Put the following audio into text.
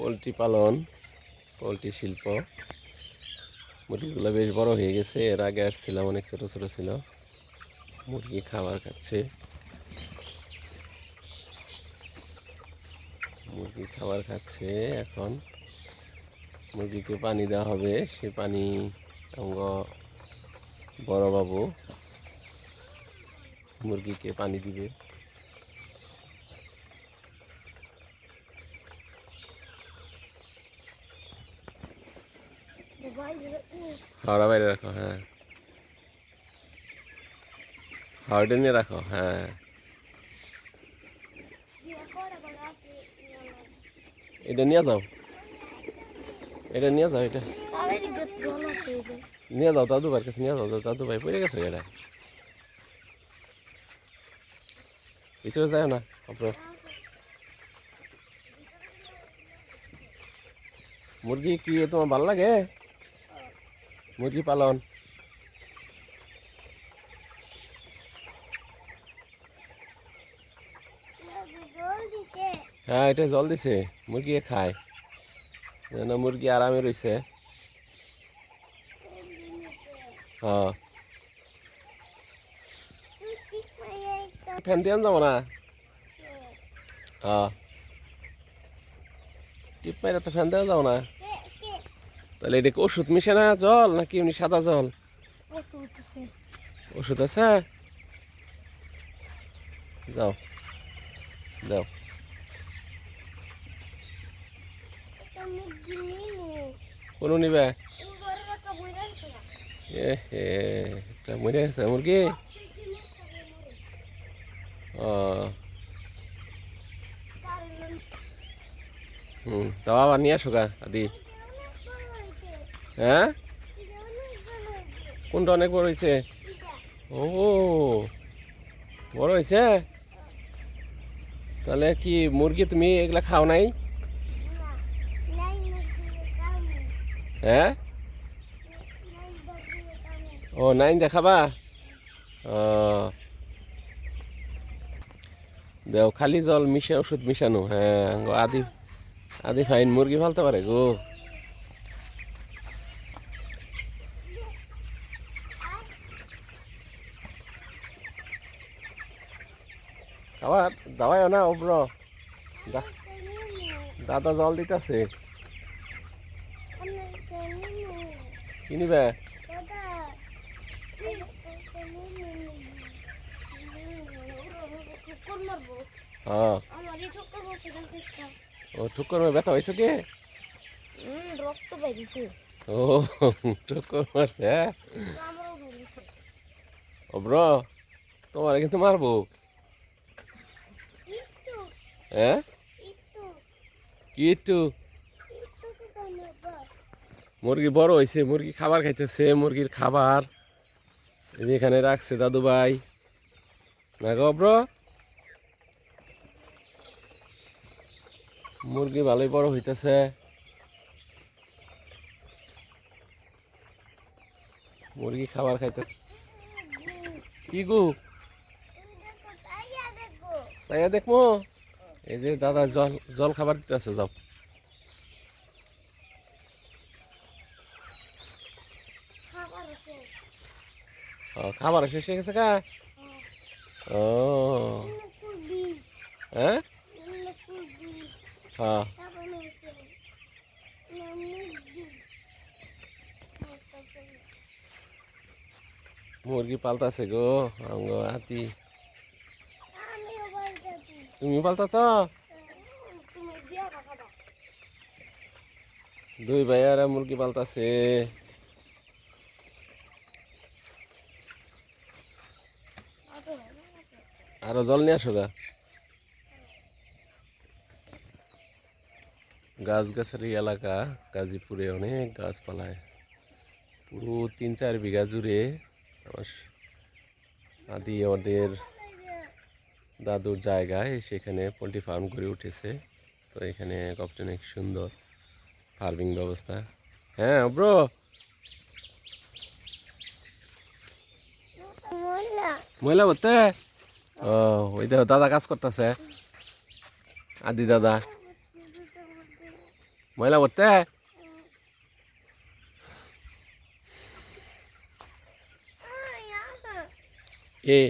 Poultry পালন, poultry শিল্প। মুরগিগুলো বেশ বড় হয়ে গেছে। এর আগে আসছিলাম, অনেক ছোট ছোট ছিল। মুরগি খাবার খাচ্ছে। মুরগি খাবার খাচ্ছে এখন। মুরগিকে পানি দেওয়া হবে। সে পানি বড় বাবু মুরগিকে পানি দিবে। হাওড়া বাইরে রাখো হ্যাঁ। হাওড়া নিয়ে রাখো হ্যাঁ। এটা নিয়ে যাও। এটা নিয়ে যাও, এটা। নিয়ে যাও, দাদু ভাইয়ের কাছে নিয়ে যাও, দাদু ভাই পড়ে গেছে এটা। ভিতরে যায় না আপনার মুরগি কি তোমার ভালো লাগে? মুরগি পালন। হ্যাঁ এটা জল দিছে। মুরগি খায়। যেন মুরগি আরামে রয়েছে হ্যাঁ। ফ্যান দিয়ে যাব না? হ্যাঁ। টিপ মাইরে তো ফ্যান দেওয়া যাব না? তাহলে এটা কি ওষুধ মিশে না জল, নাকি এমনি সাদা জল? ওষুধ আছে? যাও যাও। কোনো নিবে? মরে গেছে মুরগি। ও। হুম, যাও আবার নিয়ে আসো গা, আদি। হ্যাঁ? কোনটা অনেক বড় হয়েছে? ও, বড় হয়েছে? তাহলে কি মুরগি তুমি এগুলা খাও নাই? হ্যাঁ? ও, নাইন দেখাবা? দেও, খালি জল মিশে, ওষুধ মিশানো। হ্যাঁ আদি আদি ফাইন মুরগি ফালতে পারে, গো। খাবার দাওয়াই না ওব্র দা- দাদা জল দিতেছে। কি নিবে হ্যাঁ। ও ঠুকর ব্যথা হয়েছে কি? ও ঠুকর মারছে হ্যাঁ? আমরাও তোমার কিন্তু মারবো। হ্যাঁ মুরগি বড় হয়েছে মুরগি খাবার খাইতেছে মুরগির খাবার। এখানে রাখছে দাদু ভাই না গো ব্র মুরগি ভালোই বড় হইতেছে। মুরগি খাবার খাইতে কি গু? দেখব? এই যে দাদা জল জল খাবার যাও। খাবার আছে। ও, খাবার শেষ হয়ে গেছে কা? ও। হ্যাঁ? হ্যাঁ। মুরগি পালতাছে গো আঙ্গ হাতি। তুমি খাবা দুই ভাইয়ারা মুরগি পালতাছে। আরও জল নিয়ে আসো গাছ গাছের এলাকা, গাজীপুরে অনেক গাছপালায়। পুরো তিন চার বিঘা জুড়ে আদি আমাদের দাদুর জায়গায় সেখানে পোলট্রি ফার্ম করে উঠেছে। তো এখানে কপটা অনেক সুন্দর ফার্মিং ব্যবস্থা। হ্যাঁ ব্রো। মহিলা বলতে? ও ওই দেখো দাদা কাজ করতেছে। আদি দাদা। মহিলা আয়। এ